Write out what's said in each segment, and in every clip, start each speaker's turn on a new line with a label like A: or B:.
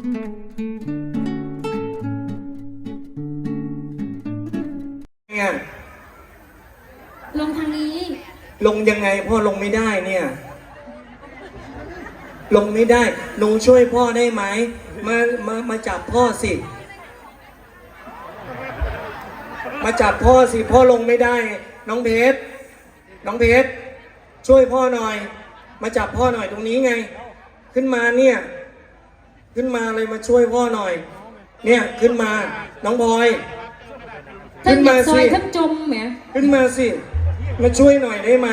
A: เนี่ย
B: ลงทางนี้
A: ลงยังไงพ่อลงไม่ได้เนี่ย ลงไม่ได้ หนูช่วยพ่อได้ไหม มามามาจับพ่อสิ มาจับพ่อสิ พ่อลงไม่ได้ น้องเพชรน้องเพชรช่วยพ่อหน่อย มาจับพ่อหน่อยตรงนี้ไง ขึ้นมาเนี่ย ขึ้นมาเลยมาช่วยพ่อหน่อย เนี่ยขึ้นมา น้องพลอย
B: ทั้
A: ขึ้
B: ง
A: น
B: หยั
A: มา
B: ดซอ
A: สิ
B: ยทั้งจมแหม
A: ขึ้นมาสิ มาช่วยหน่อยได้ไหม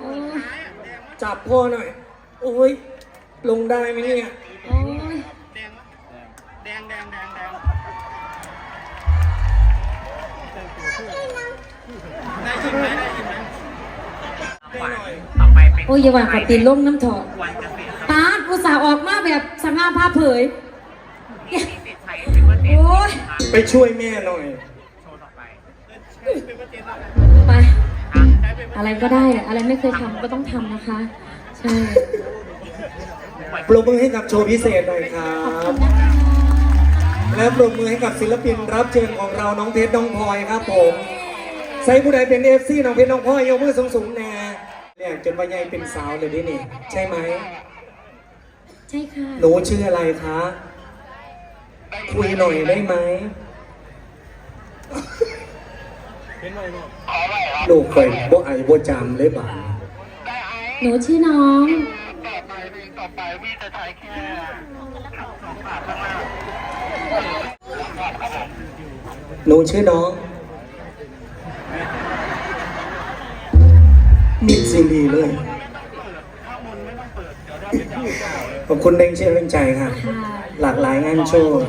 B: โอ้ย
A: จับพ่อหน่อย โอ้ย ลงได้ไหมเนี่ย
B: โอ้ย
C: ต่อไปเป็น
B: โอ้ยอย่าว่าขอตีนลงน้ำถอด
C: วันเกษตร
B: ตาด อุตส่าห์ออกมาแบบสง่าผ้าเผย
C: ติดไทยเป็นวันเด็ก
B: โอ้ย
A: ไปช่วยแม่หน่อย
C: โชว์ต่อไป
B: ไป อะไรก็ได้อะอะไรไม่เคยทำก็ต้องทำนะคะ ใช่
A: ปรบมือให้กับโชว์พิเศษหน่อยครั
B: ขอบบคุณนะคะ
A: และปรบมือให้กับศิลปินรับเชิญของเราน้องเพชรน้องพลอยครับผมใส่ผู้ใดเป็นเอฟซีน้องเพชรน้องพลอยยกมือสูงๆแน่เนี่ยจนว่าใหญ่เป็นสาวเลยดินี่ ใช่ไหม
B: ใช่ค่ะ
A: หนูชื่ออะไรคะ คุยหน่อยได้ไหมลูกเคยบ่ไอบ่จำเลยบ่า
B: หนูชื่อน้อง
A: หนูชื่อน้อง มิดซีรีเลย ขอบคุณแรงเชื่อแรงใจค่ะ
B: ค่ะ
A: หลากหลายงานโชว์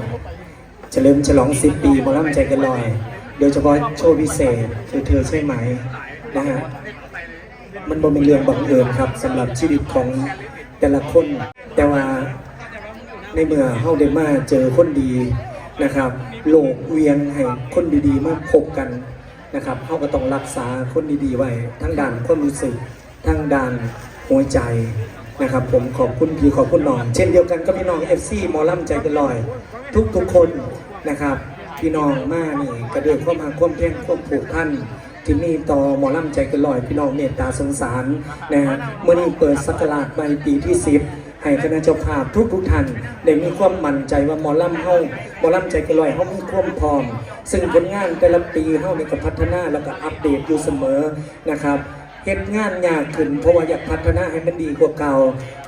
A: เฉลิมฉลอง10ปีหมอลำใจกันลอย โดยเฉพาะโชว์พิเศษคือเธอใช่ไหมนะฮะมันบ่เป็นเรื่องบังเอิญครับสำหรับชีวิตของแต่ละคน แต่ว่าในเมื่อเฮาได้มาเจอคนดีนะครับ โลกเวียงให้คนดีๆ มาพบกันนะครับเฮาก็ต้องรักษาคนดีๆไว้ทั้งด้านความรู้สึกทั้งด้านหัวใจ นะครับผมขอบคุณพี่ขอบคุณน้อง เช่นเดียวกันกับพี่น้อง FC หมอลำใจกันลอย ทุกๆคนนะครับพี่น้องมานี่ก็ด้วยความหักควมเพียงความผูกพันที่มีต่อหมอลำใจกันลอย พี่น้องเมตตาสงสารนะฮะเมื่อนี้เปิดสักราชใหม่ปีที่สิบให้คณะเจ้าภาพทุกทุกท่านได้มีความมั่นใจว่าหมอลำเฮาหมอลำใจกันลอยเฮามีความพร้อม ซึ่งผลงานแต่ละปีเฮาในี่ก็พัฒนาแล้วก็อัปเดตอยู่เสมอนะครับ เฮ็ดงานยากขึ้น เพราะว่าอยากพัฒนาให้มันดีกว่าเก่า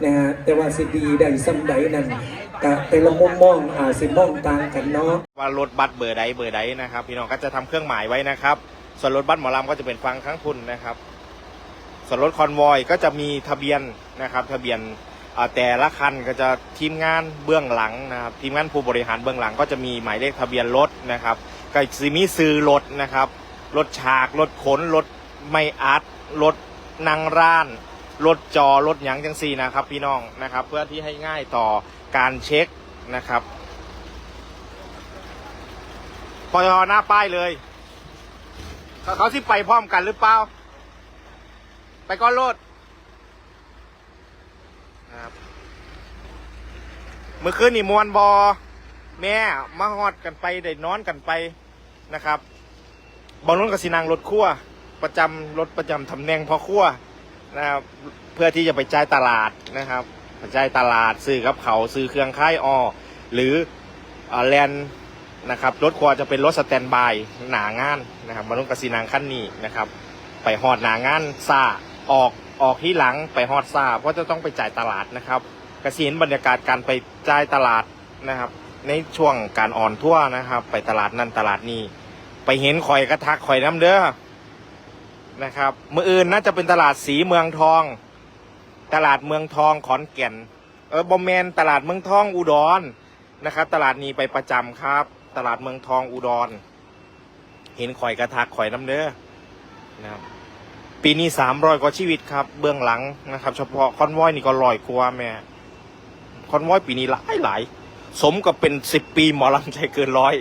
A: นะฮะแต่ว่าสิดีได้สำใดนั้นก็แต่ละมุมมองอาจสิมองต่างกันเนาะ
D: ว่ารถบัสเบอร์ใดเบอร์ใดนะครับ พี่น้องก็จะทำเครื่องหมายไว้นะครับ ส่วนรถบัสหมอลำก็จะเป็นฟังข้างทุนนะครับ ส่วนรถคอนวอยก็จะมีทะเบียนนะครับ ทะเบียนแต่ละคันก็จะทีมงานเบื้องหลังนะครับทีมงานผู้บริหารเบื้องหลัง ก็จะมีหมายเลขทะเบียนรถนะครับก็จะมีซื้อรถนะครับรถฉากรถขนรถไม่อัด รถนางร้าน รถจอรถหยังจังซีนะครับ พี่น้องนะครับ เพื่อที่ให้ง่ายต่อการเช็คนะครับพอหน้าป้ายเลย เขาที่ไปพร้อมกันหรือเปล่า ไปก้อนโลดนะครับเมื่อคืนนี่มวนบอแม่มาฮอดกันไปได้นอนกันไปนะครับบอลนุ่นกับสินางรถขั้ว ประจำรถประจำตำแหน่งพอขั้วนะครับเพื่อที่จะไปจ่ายตลาดนะครับไปจ่ายตลาดซื้อกับเขาซื้อเครื่องค่ายออหรืออ่าแลนนะครับรถครัวจะเป็นรถสแตนบายหนางานนะครับมาลงกระสีนางขั้นนี้นะครับ ไปฮอดหนางานซาออกออกที่หลังไปฮอดซาเพราะจะต้องไปจ่ายตลาดนะครับกระสีนบรรยากาศการไปจ่ายตลาดนะครับ ในช่วงการอ่อนทั่วนะครับ ไปตลาดนั้นตลาดนี้ ไปเห็นข่อยกระทักข่อยน้ำเด้อ นะครับมืออื่นน่าจะเป็นตลาดสีเมืองทอง ตลาดเมืองทองขอนแก่น เออบอมแมนตลาดเมืองทองอุดรนะครับ ตลาดนี้ไปประจำครับ ตลาดเมืองทองอุดร เห็นข่อยกระทักข่อยน้ำเด้อนะครับปีนี้สามร้อยกว่าชีวิตครับ เบื้องหลังนะครับ เฉพาะคอนวอยนี่ก็ลอยกว่าแม่คอนวอยปีนี้หลายหลายสมกับเป็นสิบปีหมอลำใจเกินร้อย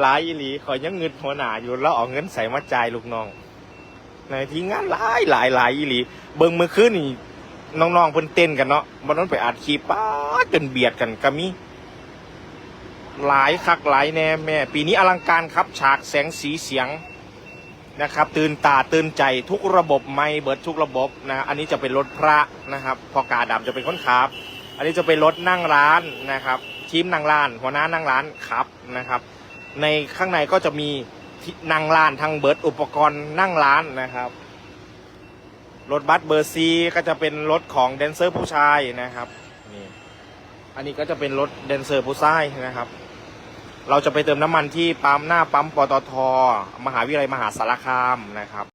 D: หลายอีหลีข่อยยังเงินหัวหนาอยู่แล้วเอาเงินใส่มาจ่ายลูกน้อง ในที่งานหลายหลายหลายอีหลีเบิ่งมือคืนนี่น้องๆเพิ่นเต้นกันเนาะวันนั้นไปอัดคลิปป้าจนเบียดกันก็มีหลายคักหลายแน่แม่ ปีนี้อลังการครับ ฉากแสงสีเสียงนะครับ ตื่นตาตื่นใจทุกระบบไม่เบิดทุกระบบนะอันนี้จะเป็นรถพระนะครับ พอกาดำจะเป็นคนขับ อันนี้จะเป็นรถนั่งร้านนะครับทีมนั่งร้าน หัวหน้านั่งร้านขับนะครับ ในข้างในก็จะมี นั่งร้านทั้งเบิร์ดอุปกรณ์นั่งร้านนะครับรถบัสเบอร์ซีก็จะเป็นรถของแดนเซอร์ผู้ชายนะครับนี่อันนี้ก็จะเป็นรถแดนเซอร์ผู้ชายนะครับ เราจะไปเติมน้ำมันที่ปั๊มหน้าปั๊มปตทมหาวิทยาลัยมหาสารคามนะครับ